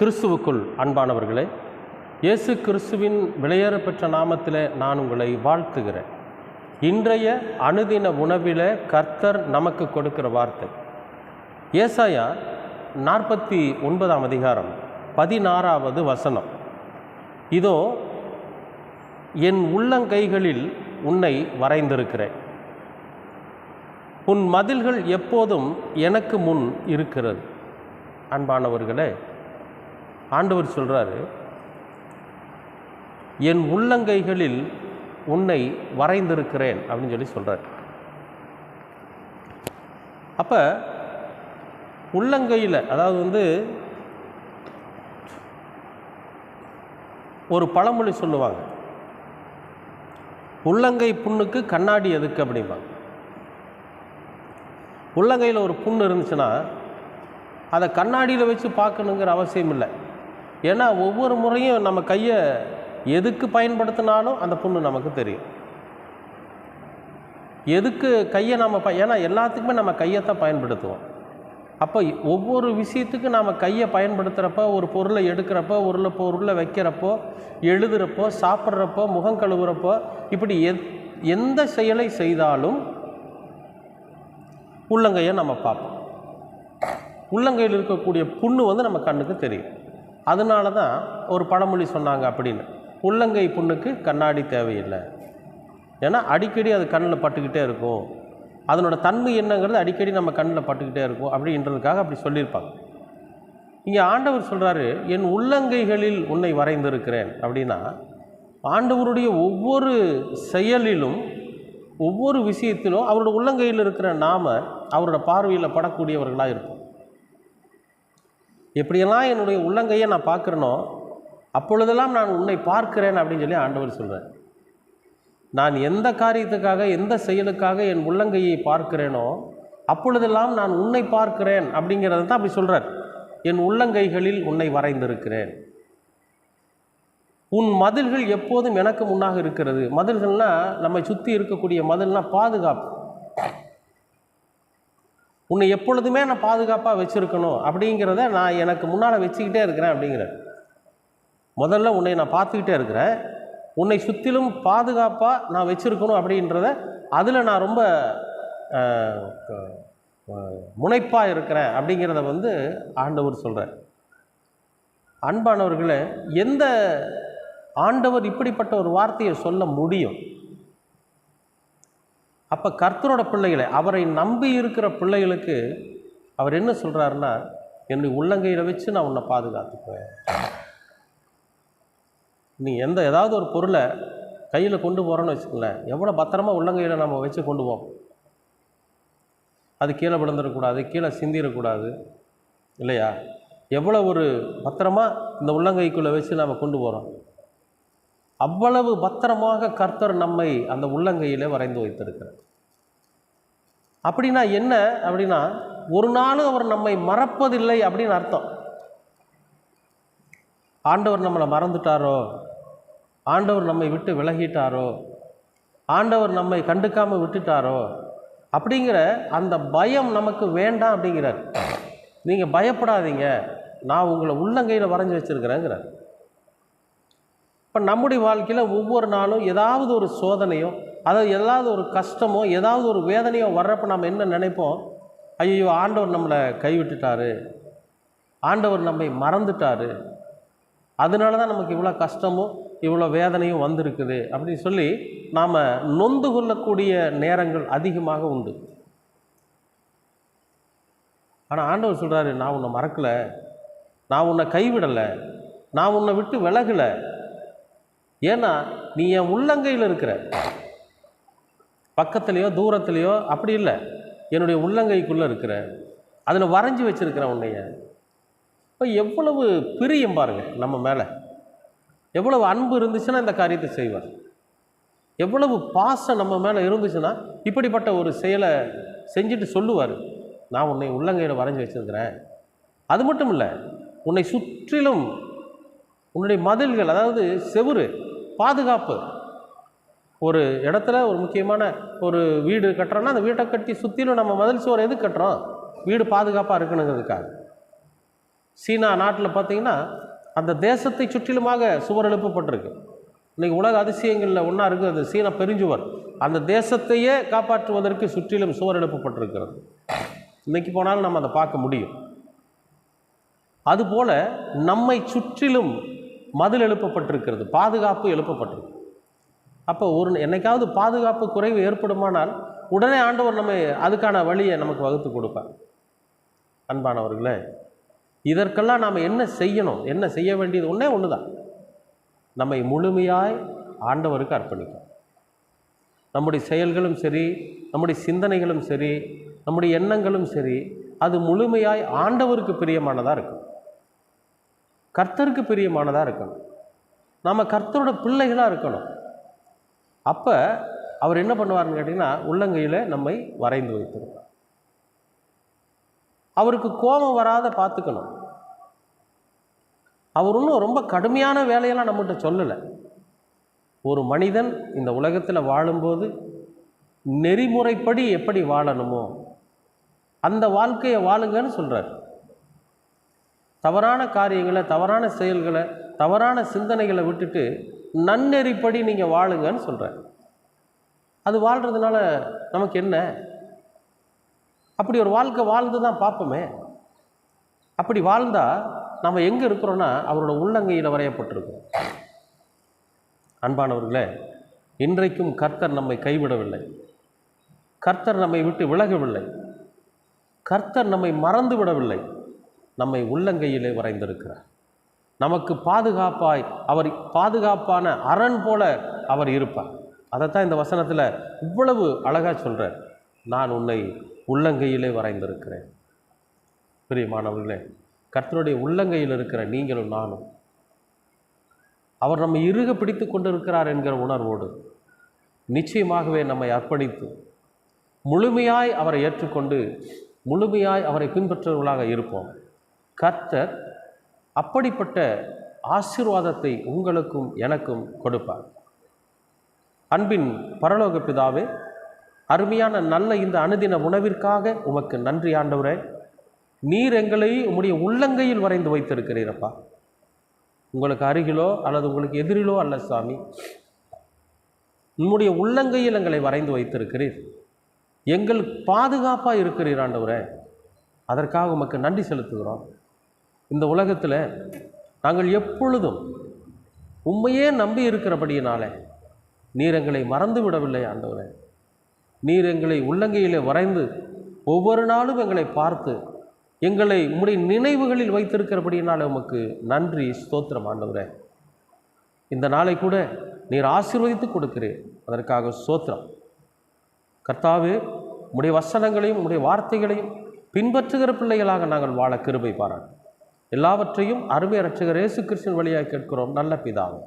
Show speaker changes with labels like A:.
A: கிறிஸ்துவுக்குள் அன்பானவர்களே இயேசு கிறிஸ்துவின் விளையேற பெற்ற நாமத்தில் நான் உங்களை வாழ்த்துகிறேன். இன்றைய அனுதின உணவில் கர்த்தர் நமக்கு கொடுக்கிற வார்த்தை. ஏசாயா நாற்பத்தி ஒன்பதாம் அதிகாரம் பதினாறாவது வசனம். இதோ என் உள்ளங்கைகளில் உன்னை வரைந்திருக்கிறேன். உன் மதில்கள் எப்போதும் எனக்கு முன் இருக்கிறது. அன்பானவர்களே ஆண்டவர் சொல்கிறாரு என் உள்ளங்கைகளில் உன்னை வரைந்திருக்கிறேன் அப்படின்னு சொல்லி சொல்கிறார் அப்போ உள்ளங்கையில் அதாவது வந்து ஒரு பழமொழி சொல்லுவாங்க. உள்ளங்கை புண்ணுக்கு கண்ணாடி எதுக்கு? அப்படிம்பாங்க. உள்ளங்கையில் ஒரு புண்ணு இருந்துச்சுன்னா அதை கண்ணாடியில் வச்சு பார்க்கணுங்கிற அவசியம் இல்லை. ஏன்னா ஒவ்வொரு முறையும் நம்ம கையை எதுக்கு பயன்படுத்தினாலும் அந்த புண்ணு நமக்கு தெரியும். எதுக்கு கையை நம்ம ப ஏன்னா எல்லாத்துக்குமே நம்ம கையை தான் பயன்படுத்துவோம். அப்போ ஒவ்வொரு விஷயத்துக்கு நாம் கையை பயன்படுத்துகிறப்ப ஒரு பொருளை எடுக்கிறப்போ ஒரு பொருளை வைக்கிறப்போ எழுதுகிறப்போ சாப்பிட்றப்போ முகம் கழுவுறப்போ இப்படி எத் எந்த செயலை செய்தாலும் உள்ளங்கையை நம்ம பார்ப்போம். உள்ளங்கையில் இருக்கக்கூடிய புண்ணு வந்து நம்ம கண்ணுக்கு தெரியும். அதனால தான் ஒரு பழமொழி சொன்னாங்க அப்படின்னு. உள்ளங்கை புண்ணுக்கு கண்ணாடி தேவையில்லை. ஏன்னா அடிக்கடி அது கண்ணில் பட்டுக்கிட்டே இருக்கும். அதனோட தன்மை என்னங்கிறது அடிக்கடி நம்ம கண்ணில் பட்டுக்கிட்டே இருக்கும் அப்படின்றதுக்காக அப்படி சொல்லியிருப்பாங்க. இங்கே ஆண்டவர் சொல்கிறாரு என் உள்ளங்கைகளில் உன்னை வரைந்திருக்கிறேன். அப்படின்னா ஆண்டவருடைய ஒவ்வொரு செயலிலும் ஒவ்வொரு விஷயத்திலும் அவரோட உள்ளங்கையில் இருக்கிற நாம அவரோட பார்வையில் படக்கூடியவர்களாக இருக்கும் எப்படியெல்லாம் என்னுடைய உள்ளங்கையை நான் பார்க்குறேனோ அப்பொழுதெல்லாம் நான் உன்னை பார்க்கிறேன் அப்படின்னு சொல்லி ஆண்டவர் சொல்கிறார் நான் எந்த காரியத்துக்காக எந்த செயலுக்காக என் உள்ளங்கையை பார்க்கிறேனோ அப்பொழுதெல்லாம் நான் உன்னை பார்க்கிறேன் அப்படிங்கிறத தான் அப்படி சொல்கிறார் என் உள்ளங்கைகளில் உன்னை வரைந்திருக்கிறேன். உன் மதில்கள் எப்போதும் எனக்கு முன்னாக இருக்கிறது. மதில்கள்னால் நம்மை சுற்றி இருக்கக்கூடிய மதில்னால் பாதுகாப்பு. உன்னை எப்பொழுதுமே நான் பாதுகாப்பாக வச்சுருக்கணும் அப்படிங்கிறத நான் எனக்கு முன்னால் வச்சுக்கிட்டே இருக்கிறேன் அப்படிங்கிற முதல்ல உன்னை நான் பார்த்துக்கிட்டே இருக்கிறேன். உன்னை சுற்றிலும் பாதுகாப்பாக நான் வச்சுருக்கணும் அப்படின்றத அதில் நான் ரொம்ப முனைப்பாக இருக்கிறேன் அப்படிங்கிறத வந்து ஆண்டவர் சொல்கிறார் அன்பானவர்களே எந்த ஆண்டவர் இப்படிப்பட்ட ஒரு வார்த்தையை சொல்ல முடியும்? அப்போ கர்த்தரோட பிள்ளைகளை அவரை நம்பி இருக்கிற பிள்ளைகளுக்கு அவர் என்ன சொல்கிறாருன்னா என்னை உள்ளங்கையில் வச்சு நான் உன்னை பாதுகாத்துக்குவேன். நீ எந்த ஏதாவது ஒரு பொருளை கையில் கொண்டு போகிறோன்னு வச்சுக்கோங்களேன். எவ்வளோ பத்திரமா உள்ளங்கையில் நம்ம வச்சு கொண்டு போவோம்? அது கீழே விழுந்துடக்கூடாது கீழே சிந்திடக்கூடாது இல்லையா? எவ்வளோ ஒரு பத்திரமா இந்த உள்ளங்கைக்குள்ளே வச்சு நம்ம கொண்டு போகிறோம் அவ்வளவு பத்திரமாக கர்த்தர் நம்மை அந்த உள்ளங்கையில் வரைந்து வைத்திருக்கிறார். அப்படின்னா என்ன? அப்படின்னா ஒரு நாளும் அவர் நம்மை மறப்பதில்லை அப்படின்னு அர்த்தம். ஆண்டவர் நம்மளை மறந்துட்டாரோ? ஆண்டவர் நம்மை விட்டு விலகிட்டாரோ? ஆண்டவர் நம்மை கண்டுக்காமல் விட்டுட்டாரோ? அப்படிங்கிற அந்த பயம் நமக்கு வேண்டாம் அப்படிங்கிறார். நீங்கள் பயப்படாதீங்க. நான் உங்களை உள்ளங்கையில் வரைஞ்சி வச்சுருக்கிறேங்கிறார். இப்போ நம்முடைய வாழ்க்கையில் ஒவ்வொரு நாளும் ஏதாவது ஒரு சோதனையோ அதாவது ஏதாவது ஒரு கஷ்டமோ ஏதாவது ஒரு வேதனையோ வர்றப்போ நம்ம என்ன நினைப்போம்? ஐயோ ஆண்டவர் நம்மளை கைவிட்டுட்டாரு. ஆண்டவர் நம்மை மறந்துட்டாரு. அதனால தான் நமக்கு இவ்வளோ கஷ்டமும் இவ்வளோ வேதனையும் வந்திருக்குது அப்படின்னு சொல்லி நாம் நொந்து கொள்ளக்கூடிய நேரங்கள் அதிகமாக உண்டு. ஆனால் ஆண்டவர் சொல்கிறாரு நான் உன்னை மறக்கலை. நான் உன்னை கைவிடலை. நான் உன்னை விட்டு விலகலை. ஏன்னா நீ என் உள்ளங்கையில் இருக்கிற. பக்கத்துலேயோ தூரத்துலேயோ அப்படி இல்லை. என்னுடைய உள்ளங்கைக்குள்ளே இருக்கிற. அதில் வரைஞ்சி வச்சுருக்கிறேன் உன்னைய. இப்போ எவ்வளவு பிரியம் பாருங்கள் நம்ம மேலே. எவ்வளவு அன்பு இருந்துச்சுன்னா இந்த காரியத்தை செய்வார். எவ்வளவு பாசம் நம்ம மேலே இருந்துச்சுன்னா இப்படிப்பட்ட ஒரு செயலை செஞ்சுட்டு சொல்லுவார். நான் உன்னை உள்ளங்கையில் வரைஞ்சி வச்சுருக்கிறேன். அது மட்டும் இல்லை உன்னை சுற்றிலும் உன்னுடைய மதில்கள் அதாவது செவுறு பாதுகாப்பு. ஒரு இடத்துல ஒரு முக்கியமான ஒரு வீடு கட்டுறோன்னா அந்த வீட்டை கட்டி சுற்றிலும் நம்ம மதில் சுவர் எது கட்டுறோம்? வீடு பாதுகாப்பாக இருக்கணுங்கிறதுக்காக. சீனா நாட்டில் பார்த்தீங்கன்னா அந்த தேசத்தை சுற்றிலுமாக சுவர் எழுப்பப்பட்டிருக்கு. இன்றைக்கி உலக அதிசயங்களில் ஒன்றா இருக்குது அந்த சீனா பெருஞ்சுவர். அந்த தேசத்தையே காப்பாற்றுவதற்கு சுற்றிலும் சுவர் எழுப்பப்பட்டிருக்கிறது. இன்றைக்கி போனாலும் நம்ம அதை பார்க்க முடியும். அதுபோல் நம்மை சுற்றிலும் மதில் எழுப்பப்பட்டிருக்கிறது பாதுகாப்பு எழுப்பப்பட்டிருக்கு. அப்போ ஒரு என்னைக்காவது பாதுகாப்பு குறைவு ஏற்படுமானால் உடனே ஆண்டவர் நம்ம அதுக்கான வழியை நமக்கு வகுத்து கொடுப்பார். அன்பானவர்களே இதற்கெல்லாம் நாம் என்ன செய்யணும் என்ன செய்ய வேண்டியது ஒன்றே ஒன்று தான் நம்மை முழுமையாய் ஆண்டவருக்கு அர்ப்பணிக்கும். நம்முடைய செயல்களும் சரி நம்முடைய சிந்தனைகளும் சரி நம்முடைய எண்ணங்களும் சரி அது முழுமையாய் ஆண்டவருக்கு பிரியமானதாக இருக்கும். கர்த்தருக்கு பிரியமானதாக இருக்கணும். நம்ம கர்த்தரோட பிள்ளைகளாக இருக்கணும். அப்போ அவர் என்ன பண்ணுவார்னு கேட்டிங்கன்னா உள்ளங்கையில் நம்மை வரைந்து வைத்திருப்பார். அவருக்கு கோபம் வராத பார்த்துக்கணும். அவர் ஒன்றும் ரொம்ப கடுமையான வேலையெல்லாம் நம்மகிட்ட சொல்லலை. ஒரு மனிதன் இந்த உலகத்தில் வாழும்போது நெறிமுறைப்படி எப்படி வாழணுமோ அந்த வாழ்க்கையை வாழுங்கன்னு சொல்கிறார் தவறான காரியங்களை தவறான செயல்களை தவறான சிந்தனைகளை விட்டுட்டு நன்னெறிப்படி நீங்கள் வாழுங்கன்னு சொல்கிறேன் அது வாழ்கிறதுனால நமக்கு என்ன? அப்படி ஒரு வாழ்க்கை வாழ்ந்து தான் பார்ப்போமே. அப்படி வாழ்ந்தால் நம்ம எங்கே இருக்கிறோன்னா அவரோட உள்ளங்கையில் வரையப்பட்டிருக்கோம் அன்பானவர்களே இன்றைக்கும் கர்த்தர் நம்மை கைவிடவில்லை. கர்த்தர் நம்மை விட்டு விலகவில்லை. கர்த்தர் நம்மை மறந்து விடவில்லை. நம்மை உள்ளங்கையிலே வரைந்திருக்கிறார். நமக்கு பாதுகாப்பாய் அவர் பாதுகாப்பான அரண் போல அவர் இருப்பார். அதைத்தான் இந்த வசனத்தில் இவ்வளவு அழகாக சொல்கிறார் நான் உன்னை உள்ளங்கையிலே வரைந்திருக்கிறேன். பிரியமானவர்களே கர்த்தருடைய உள்ளங்கையில் இருக்கிற நீங்களும் நானும் அவர் நம்மை இறுக பிடித்து கொண்டிருக்கிறார் என்கிற உணர்வோடு நிச்சயமாகவே நம்மை அர்ப்பணித்து முழுமையாய் அவரை ஏற்றுக்கொண்டு முழுமையாய் அவரை பின்பற்றவர்களாக இருப்போம். கர்த்தர் அப்படிப்பட்ட ஆசீர்வாதத்தை உங்களுக்கும் எனக்கும் கொடுப்பார். அன்பின் பரலோக பிதாவே அருமையான நல்ல இந்த அனுதின உணவிற்காக உமக்கு நன்றி ஆண்டவரே. நீர் எங்களை உம்முடைய உள்ளங்கையில் வரைந்து வைத்திருக்கிறீரப்பா. உங்களுக்கு அருகிலோ அல்லது உங்களுக்கு எதிரிலோ அல்ல சாமி. உம்முடைய உள்ளங்கையில் எங்களை வரைந்து வைத்திருக்கிறீர். எங்கள் பாதுகாப்பாக இருக்கிறீர் ஆண்டவரே. அதற்காக உமக்கு நன்றி செலுத்துகிறோம். இந்த உலகத்தில் நாங்கள் எப்பொழுதும் உண்மையே நம்பி இருக்கிறபடியினால நீர் எங்களை மறந்து விடவில்லை ஆண்டவரே. நீர் எங்களை உள்ளங்கையிலே வரைந்து ஒவ்வொரு நாளும் எங்களை பார்த்து எங்களை உம்முடைய நினைவுகளில் வைத்திருக்கிறபடியினால் உமக்கு நன்றி ஸ்தோத்திரம் ஆண்டவரே. இந்த நாளை கூட நீர் ஆசீர்வதித்து கொடுக்கிறேன் அதற்காக ஸ்தோத்திரம். கர்த்தாவே உடைய வசனங்களையும் உடைய வார்த்தைகளையும் பின்பற்றுகிற பிள்ளைகளாக நாங்கள் வாழ கிருபை பாராட்டு. எல்லாவற்றையும் அருமை ரட்சகர் இயேசு கிறிஸ்துவின் வழியாக கேட்கிறோம். நல்ல பிதாவே.